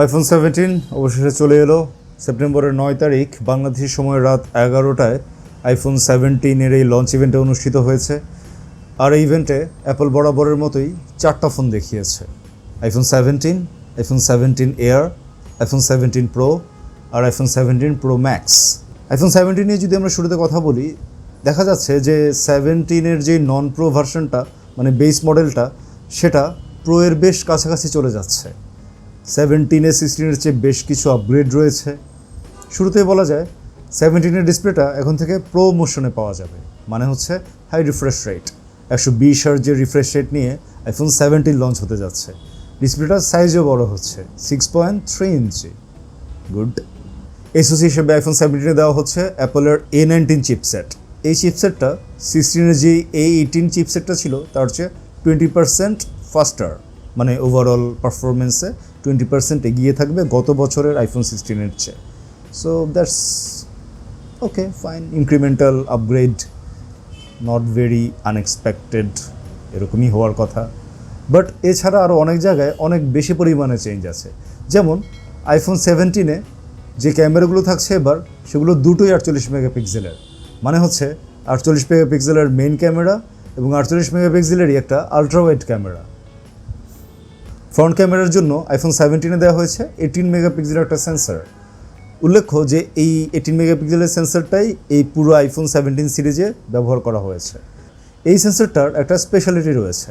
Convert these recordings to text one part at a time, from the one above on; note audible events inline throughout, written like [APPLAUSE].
IPhone seventeen অবশেষে চলে এলো সেপ্টেম্বরের নয় তারিখ বাংলাদেশের সময় রাত এগারোটায় আইফোন সেভেন্টিনের এই লঞ্চ ইভেন্টে অনুষ্ঠিত হয়েছে। আর এই ইভেন্টে অ্যাপল বরাবরের মতোই চারটা ফোন দেখিয়েছে। IPhone seventeen iPhone seventeen air iPhone seventeen pro আর iPhone seventeen pro max iPhone seventeen নিয়ে যদি আমরা শুরুতে কথা বলি, দেখা যাচ্ছে যে সেভেন্টিনের যে নন প্রো ভার্সনটা মানে বেস মডেলটা সেটা প্রো এর বেশ কাছাকাছি চলে যাচ্ছে। সেভেন্টিনে সিক্সটিনের চেয়ে বেশ কিছু আপগ্রেড রয়েছে। শুরুতেই বলা যায় সেভেন্টিনের ডিসপ্লেটা এখন থেকে প্রো মোশনে পাওয়া যাবে। মানে হচ্ছে হাই রিফ্রেশ রেট একশো বিশ যে রিফ্রেশ রেট নিয়ে আইফোন সেভেন্টিন লঞ্চ হতে যাচ্ছে। ডিসপ্লেটার সাইজও বড় হচ্ছে six point three inch good SOC হিসেবে আইফোন সেভেন্টিনে দেওয়া হচ্ছে অ্যাপলের এ নাইনটিন চিপসেট এই চিপসেটটা সিক্সটিনের যে এ এইটিন চিপসেটটা ছিল, তার চেয়ে টোয়েন্টি পার্সেন্ট ফাস্টার মানে ওভারঅল পারফরমেন্সে টোয়েন্টি পার্সেন্ট এগিয়ে থাকবে গত বছরের আইফোন সিক্সটিনের চেয়ে। So that's okay fine incremental upgrade not very unexpected এরকমই হওয়ার কথা। বাট এছাড়া আরও অনেক জায়গায় অনেক বেশি পরিমাণে চেঞ্জ আছে। যেমন আইফোন সেভেন্টিনে যে ক্যামেরাগুলো থাকছে এবার, সেগুলো দুটোই আটচল্লিশ মেগাপিক্সেলের মানে হচ্ছে, আটচল্লিশ মেগাপিক্সেলের মেইন ক্যামেরা এবং আটচল্লিশ মেগাপিক্সেলেরই একটা আলট্রা আলট্রাওয়াইড ক্যামেরা ফ্রন্ট ক্যামেরার জন্য আইফোন সেভেন্টিনে দেওয়া হয়েছে এইটিন মেগাপিক্সেলের একটা সেন্সার উল্লেখ্য যে এই এইটিন মেগাপিক্সেলের সেন্সরটাই এই পুরো আইফোন সেভেন্টিন সিরিজে ব্যবহার করা হয়েছে। এই সেন্সারটার একটা স্পেশালিটি রয়েছে।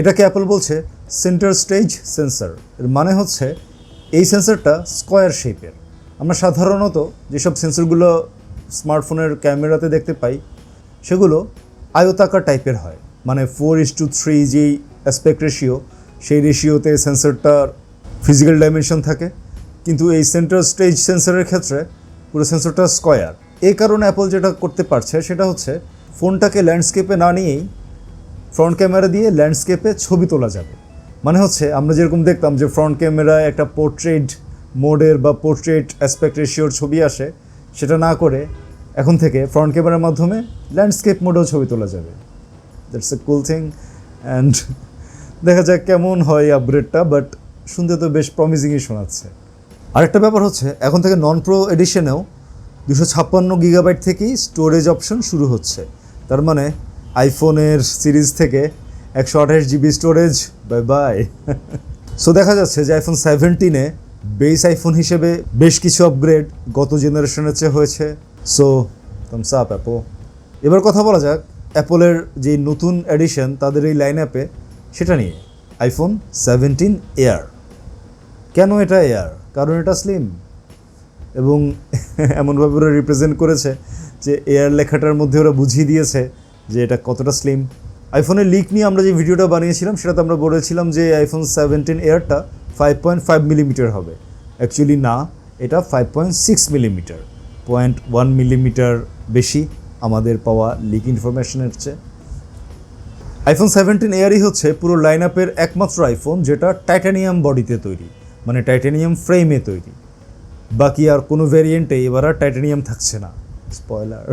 এটাকে অ্যাপল বলছে সেন্টার স্টেজ সেন্সার এর মানে হচ্ছে এই সেন্সরটা স্কোয়ার শেপের আমরা সাধারণত যেসব সেন্সরগুলো স্মার্টফোনের ক্যামেরাতে দেখতে পাই, সেগুলো আয়তাকার টাইপের হয়। মানে ফোর ইস টু থ্রি যেই অ্যাসপেক্ট রেশিও সেই রেশিওতে সেন্সরটার ফিজিক্যাল ডাইমেনশন থাকে। কিন্তু এই সেন্টার স্টেজ সেন্সরের ক্ষেত্রে পুরো সেন্সরটা স্কোয়ার এই কারণে অ্যাপল যেটা করতে পারছে সেটা হচ্ছে ফোনটাকে ল্যান্ডস্কেপে না নিয়েই ফ্রন্ট ক্যামেরা দিয়ে ল্যান্ডস্কেপে ছবি তোলা যাবে। মানে হচ্ছে আমরা যেরকম দেখতাম যে ফ্রন্ট ক্যামেরায় একটা পোর্ট্রেট মোডের বা পোর্ট্রেট অ্যাসপেক্ট রেশিওর ছবি আসে, সেটা না করে এখন থেকে ফ্রন্ট ক্যামেরার মাধ্যমে ল্যান্ডস্কেপ মোডেও ছবি তোলা যাবে। That's a cool thing and দেখা যাক কেমন হয় আপগ্রেডটা বাট শুনতে তো বেশ প্রমিজিংই শোনাচ্ছে। আরেকটা ব্যাপার হচ্ছে, এখন থেকে নন প্রো এডিশনেও দুশো ছাপ্পান্ন গিগাবাইট থেকেই স্টোরেজ অপশন শুরু হচ্ছে। তার মানে আইফোনের সিরিজ থেকে একশো আঠাশ GB storage bye bye so দেখা যাচ্ছে যে আইফোন সেভেন্টিনে বেস আইফোন হিসেবে বেশ কিছু আপগ্রেড গত জেনারেশনের চেয়ে হয়েছে। সো থামস আপ অ্যাপো এবার কথা বলা যাক অ্যাপলের যে নতুন এডিশন তাদের এই লাইন অ্যাপে সেটা নিয়ে। আইফোন সেভেন্টিন এয়ার কেন এটা এয়ার কারণ এটা স্লিম এবং [LAUGHS] এমনভাবে ওরা রিপ্রেজেন্ট করেছে যে এয়ার লেখাটার মধ্যে ওরা বুঝিয়ে দিয়েছে যে এটা কতটা স্লিম আইফোনের লিক নিয়ে আমরা যে ভিডিওটা বানিয়েছিলাম, সেটাতে আমরা বলেছিলাম যে আইফোন সেভেন্টিন এয়ারটা ফাইভ পয়েন্ট ফাইভ মিলিমিটার হবে। অ্যাকচুয়ালি না, এটা five point six millimetre point one millimetre বেশি আমাদের পাওয়া লিক ইনফরমেশনের চেয়ে। আইফোন সেভেন্টিন এয়ারই হচ্ছে পুরো লাইন আপের একমাত্র আইফোন যেটা টাইটানিয়াম বডিতে তৈরি মানে টাইটানিয়াম ফ্রেমে তৈরি। বাকি আর কোনো ভ্যারিয়েন্টে এবার আর টাইটানিয়াম থাকছে না। স্পয়লার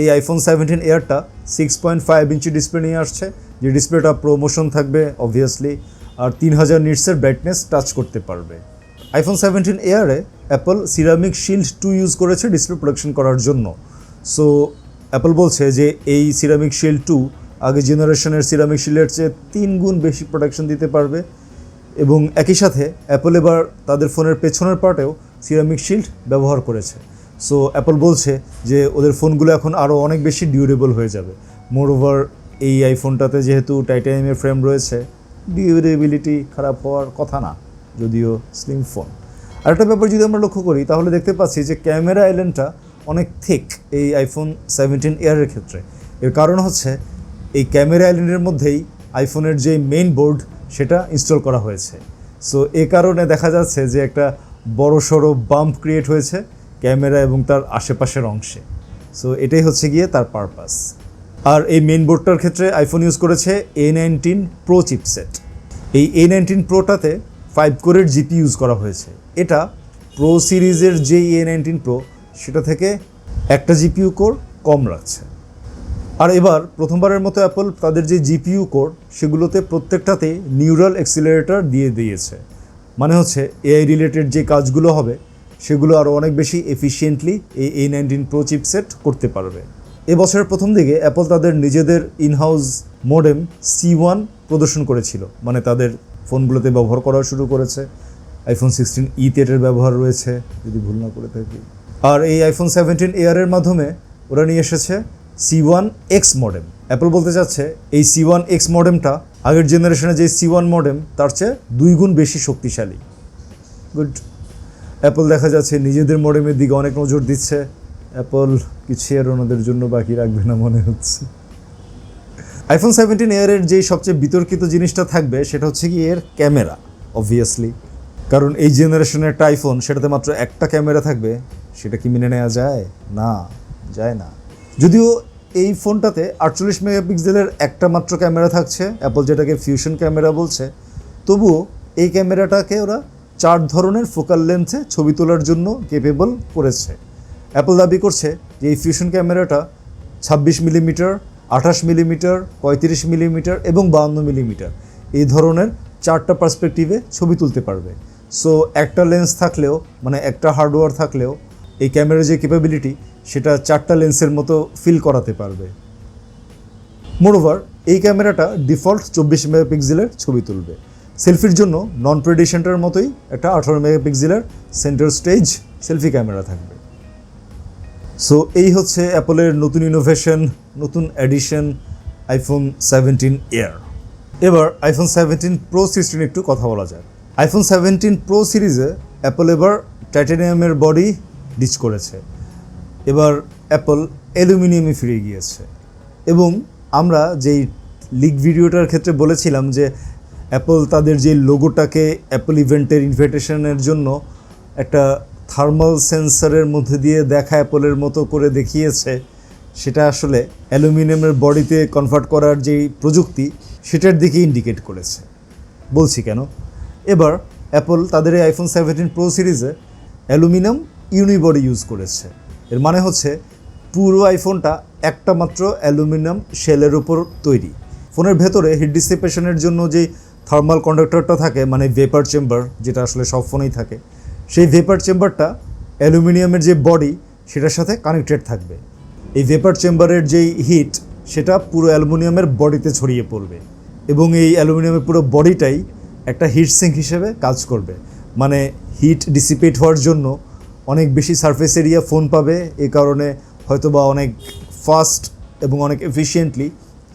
এই iPhone seventeen এয়ারটা six point five inch display নিয়ে আসছে, যে ডিসপ্লেটা প্রমোশন থাকবে অবভিয়াসলি আর তিন হাজার নিটসের ব্রাইটনেস টাচ করতে পারবে। IPhone seventeen এয়ারে Apple ceramic shield two use করেছে ডিসপ্লে প্রোডাকশন করার জন্য। সো অ্যাপল বলছে যে এই সিরামিক শিল্ড টু আগে জেনারেশনের সিরামিক শিল্ডের চেয়ে তিন গুণ বেশি প্রোডাকশন দিতে পারবে। এবং একই সাথে অ্যাপল এবার তাদের ফোনের পেছনের পার্টেও সিরামিক শিল্ড ব্যবহার করেছে। সো অ্যাপল বলছে যে ওদের ফোনগুলো এখন আরও অনেক বেশি ডিউরেবল হয়ে যাবে। মোর ওভার এই আইফোনটাতে যেহেতু টাইটানিয়ামের ফ্রেম রয়েছে ডিউরেবিলিটি খারাপ হওয়ার কথা না, যদিও স্লিম ফোন আরেকটা ব্যাপার যদি আমরা লক্ষ্য করি, তাহলে দেখতে পাচ্ছি যে ক্যামেরা আইল্যান্ডটা অনেক থিক এই আইফোন সেভেন্টিন এয়ারের ক্ষেত্রে। এর কারণ হচ্ছে এই ক্যামেরা আইল্যান্ডের মধ্যেই আইফোনের যে মেইন বোর্ড সেটা ইনস্টল করা হয়েছে। সো এ কারণে দেখা যাচ্ছে যে একটা বড় সড়ো বাম্প ক্রিয়েট হয়েছে ক্যামেরা এবং তার আশেপাশের অংশে। সো এটাই হচ্ছে গিয়ে তার পারপাস আর এই মেইন বোর্ডটার ক্ষেত্রে আইফোন ইউজ করেছে এ নাইনটিন প্রো চিপসেট এই এ নাইনটিন প্রোটাতে ফাইভ কোরের জিপি ইউজ করা হয়েছে। এটা প্রো সিরিজের যে এ নাইনটিন প্রো সেটা থেকে একটা জিপিউ কোর কম রাখছে। আর এবার প্রথমবারের মতো অ্যাপল তাদের যে জিপিইউ কোড, সেগুলোতে প্রত্যেকটাতে নিউরাল এক্সিলারেটর দিয়ে দিয়েছে। মানে হচ্ছে এআই রিলেটেড যে কাজগুলো হবে, সেগুলো আরও অনেক বেশি এফিসিয়েন্টলি এই এ নাইনটিন প্রো চিপসেট করতে পারবে। এবছরের প্রথম দিকে অ্যাপল তাদের নিজেদের ইনহাউস মোডেম সি ওয়ান প্রদর্শন করেছিল। মানে তাদের ফোনগুলোতে ব্যবহার করা শুরু করেছে। আইফোন সিক্সটিন ই তেটের ব্যবহার রয়েছে, যদি ভুল না করে থাকি। আর এই আইফোন সেভেন্টিন এয়ারের মাধ্যমে ওরা নিয়ে এসেছে C one X modem Apple বলতে চাচ্ছে এই সি ওয়ান এক্স মডেমটা আগের জেনারেশনে যে সি ওয়ান মডেম তার চেয়ে দুই গুণ বেশি শক্তিশালী। গুড অ্যাপল দেখা যাচ্ছে নিজেদের মডেমের দিকে অনেক নজর দিচ্ছে। অ্যাপল কিছু আর ওনাদের জন্য বাকি রাখবে না মনে হচ্ছে। আইফোন সেভেন্টিন এয়ারের যেই সবচেয়ে বিতর্কিত জিনিসটা থাকবে, সেটা হচ্ছে কি এর ক্যামেরা অবভিয়াসলি কারণ এই জেনারেশনের একটা আইফোন সেটাতে মাত্র একটা ক্যামেরা থাকবে, সেটা কি মেনে নেওয়া যায়? না যায় না। যদিও এই ফোনটাতে আটচল্লিশ মেগাপিক্সেলের একটা মাত্র ক্যামেরা থাকছে অ্যাপল যেটাকে ফিউশন ক্যামেরা বলছে। তবুও এই ক্যামেরাটাকে ওরা চার ধরনের ফোকাল লেন্থে ছবি তোলার জন্য কেপেবল করেছে। অ্যাপল দাবি করছে যে এই ফিউশন ক্যামেরাটা ছাব্বিশ মিলিমিটার, আঠাশ মিলিমিটার, পঁয়ত্রিশ মিলিমিটার এবং বাউন্ন মিলিমিটার এই ধরনের চারটা পার্সপেক্টিভে ছবি তুলতে পারবে। সো একটা লেন্স থাকলেও মানে একটা হার্ডওয়্যার থাকলেও এই ক্যামেরার যে ক্যাপাবিলিটি সেটা চারটা লেন্সের মতো ফিল করাতে পারবে। মোরওভার এই ক্যামেরাটা ডিফল্ট চব্বিশ মেগাপিক্সেলের ছবি তুলবে। সেলফির জন্য নন প্রেডিশনটার মতোই একটা আঠারো মেগাপিক্সেলের সেন্টার স্টেজ সেলফি ক্যামেরা থাকবে। সো এই হচ্ছে অ্যাপলের নতুন ইনোভেশন নতুন অ্যাডিশন আইফোন সেভেন্টিন এয়ার এবার আইফোন সেভেন্টিন প্রো সিরিজ একটু কথা বলা যায় আইফোন সেভেন্টিন প্রো সিরিজে অ্যাপল এবার টাইটানিয়ামের বডি ডিচ করেছে। এবার অ্যাপল অ্যালুমিনিয়ামে ফিরে গিয়েছে। এবং আমরা যেই লিগ ভিডিওটার ক্ষেত্রে বলেছিলাম যে অ্যাপল তাদের যে লোগোটাকে অ্যাপল ইভেন্টের ইনভিটেশনের জন্য একটা থার্মাল সেন্সরের মধ্যে দিয়ে দেখা অ্যাপলের মতো করে দেখিয়েছে, সেটা আসলে অ্যালুমিনিয়ামের বডিতে কনভার্ট করার যেই প্রযুক্তি, সেটার দিকে ইন্ডিকেট করেছে। বলছি কেন? এবার অ্যাপল তাদের এই আইফোন সেভেন্টিন প্রো সিরিজে অ্যালুমিনিয়াম ইউনিবডি ইউজ করেছে। এর মানে হচ্ছে পুরো আইফোনটা একটা মাত্র অ্যালুমিনিয়াম শেলের উপর তৈরি। ফোনের ভেতরে হিট ডিসিপেশনের জন্য যেই থার্মাল কন্ডাক্টরটা থাকে মানে ভেপার চেম্বার যেটা আসলে সব ফোনেই থাকে, সেই ভেপার চেম্বারটা অ্যালুমিনিয়ামের যে বডি সেটার সাথে কানেক্টেড থাকবে। এই ভেপার চেম্বারের যেই হিট সেটা পুরো অ্যালুমিনিয়ামের বডিতে ছড়িয়ে পড়বে এবং এই অ্যালুমিনিয়ামের পুরো বডিটাই একটা হিট সিঙ্ক হিসেবে কাজ করবে। মানে হিট ডিসিপেট হওয়ার জন্য অনেক বেশি সারফেস এরিয়া ফোন পাবে। এই কারণে হয়তো বা অনেক ফাস্ট এবং অনেক এফিসিয়েন্টলি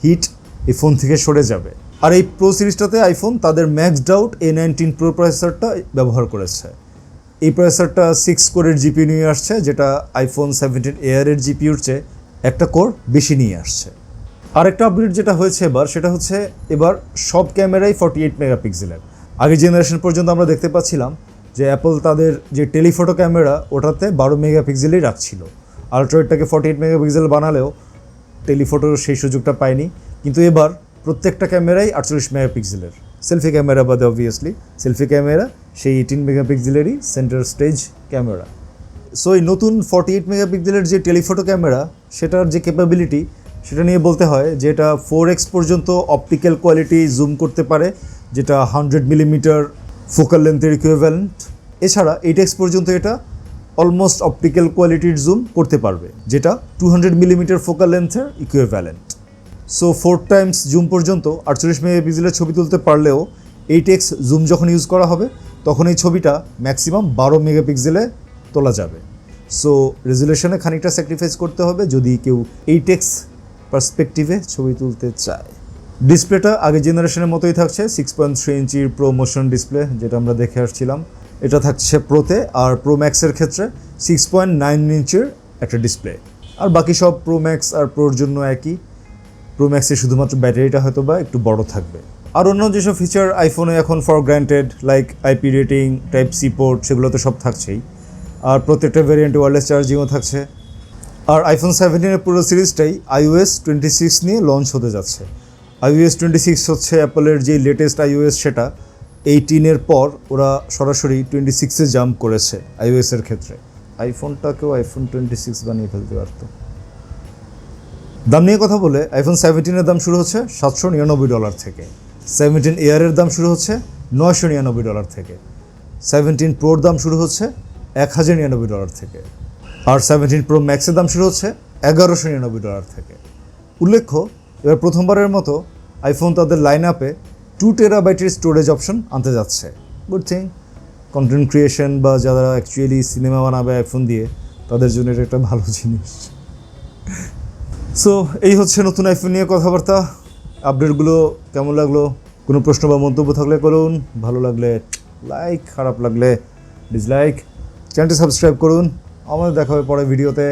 হিট এই ফোন থেকে সরে যাবে। আর এই প্রো সিরিজটাতে আইফোন তাদের max doubt A nineteen pro প্রসেসরটা ব্যবহার করেছে। এই প্রসেসরটা সিক্স কোরের জিপি নিয়ে আসছে, যেটা আইফোন সেভেন্টিন এয়ারের জিপিউর চেয়ে একটা কোর বেশি নিয়ে আসছে। আরেকটা আপডেট যেটা হয়েছে এবার, সেটা হচ্ছে এবার সব ক্যামেরাই ফর্টি এইট মেগাপিক্সেলের আগের জেনারেশন পর্যন্ত আমরা দেখতে পাচ্ছিলাম যে অ্যাপল তাদের যে টেলিফটো ক্যামেরা, ওটাতে বারো মেগাপিক্সেলই রাখছিল। আলট্রাইডটাকে ফর্টি এইট মেগাপিক্সেল বানালেও টেলিফটোর সেই সুযোগটা পায়নি। কিন্তু এবার প্রত্যেকটা ক্যামেরাই আটচল্লিশ মেগাপিক্সেলের। সেলফি ক্যামেরা বাদে অবভিয়াসলি সেলফি ক্যামেরা, সেই এইটিন মেগাপিক্সেলেরই সেন্টার স্টেজ ক্যামেরা। সো এই নতুন ফর্টি এইট মেগাপিক্সেলের যে টেলিফটো ক্যামেরা, সেটার যে ক্যাপাবিলিটি সেটা নিয়ে বলতে হয় যে এটা ফোর এক্স পর্যন্ত অপটিক্যাল কোয়ালিটি জুম করতে পারে, যেটা হান্ড্রেড মিলিমিটার ফোকাল লেন্থের ইকুইভ্যালেন্ট এছাড়া এইট এক্স পর্যন্ত এটা অলমোস্ট অপটিক্যাল কোয়ালিটির জুম করতে পারবে, যেটা two hundred millimetre focal লেন্থের equivalent so four times zoom পর্যন্ত আটচল্লিশ মেগা মেগাপিক্সেলের ছবি তুলতে পারলেও এইট এক্স জুম যখন ইউজ করা হবে, তখন এই ছবিটা ম্যাক্সিমাম বারো মেগাপিক্সেলে তোলা যাবে। সো রেজুলেশনে খানিকটা স্যাক্রিফাইস করতে হবে যদি কেউ এইট এক্স পার্সপেক্টিভে ছবি তুলতে চায়। ডিসপ্লেটা আগে জেনারেশনের মতোই থাকছে সিক্স পয়েন্ট থ্রি ইঞ্চির প্রো মোশন ডিসপ্লে যেটা আমরা দেখে আসছিলাম। এটা থাকছে প্রোতে আর প্রো ম্যাক্সের ক্ষেত্রে সিক্স পয়েন্ট নাইন ইঞ্চের একটা ডিসপ্লে আর বাকি সব প্রো ম্যাক্স আর প্রোর জন্য একই। প্রো ম্যাক্সে শুধুমাত্র ব্যাটারিটা হয়তো বা একটু বড় থাকবে। আর অন্য যেসব ফিচার আইফোনে এখন for granted like IP rating type C port সেগুলো তো সব থাকছেই। আর প্রত্যেকটা ভ্যারিয়েন্টে ওয়ারলেস চার্জিংও থাকছে। আর আইফোন সেভেন্টিনের পুরো সিরিজটাই আইওএস টোয়েন্টি সিক্স নিয়ে লঞ্চ হতে যাচ্ছে। আইওএস টোয়েন্টি সিক্স হচ্ছে অ্যাপলের যে লেটেস্ট আইওএস সেটা এইটিনের পর ওরা সরাসরি টোয়েন্টি সিক্সে জাম্প করেছে আইওএসের ক্ষেত্রে। আইফোনটাকেও আইফোন টোয়েন্টি সিক্স বানিয়ে ফেলতে পারতো। দাম নিয়ে কথা বলে আইফোন সেভেন্টিনের দাম শুরু হচ্ছে সাতশো নিরানব্বই ডলার থেকে। সেভেন্টিন এয়ারের দাম শুরু হচ্ছে নয়শো নিরানব্বই ডলার থেকে। সেভেন্টিন প্রোর দাম শুরু হচ্ছে এক হাজার নিরানব্বই ডলার থেকে। আর সেভেন্টিন প্রো ম্যাক্সের দাম শুরু হচ্ছে এগারোশো নিরানব্বই ডলার থেকে। উল্লেখ্য এবার প্রথমবারের মতো আইফোন তাদের লাইন আপে টু টেরাবাইটের স্টোরেজ অপশন আনতে যাচ্ছে। গুড থিং কন্টেন্ট ক্রিয়েশন বা যারা অ্যাকচুয়ালি সিনেমা বানাবে আইফোন দিয়ে, তাদের জন্য এটা একটা ভালো জিনিস। সো এই হচ্ছে নতুন আইফোন নিয়ে কথাবার্তা। আপডেটগুলো কেমন লাগল? কোনো প্রশ্ন বা মন্তব্য থাকলে করুন। ভালো লাগলে লাইক খারাপ লাগলে ডিসলাইক চ্যানেলটি সাবস্ক্রাইব করুন। আমাদের দেখা হবে পরে ভিডিওতে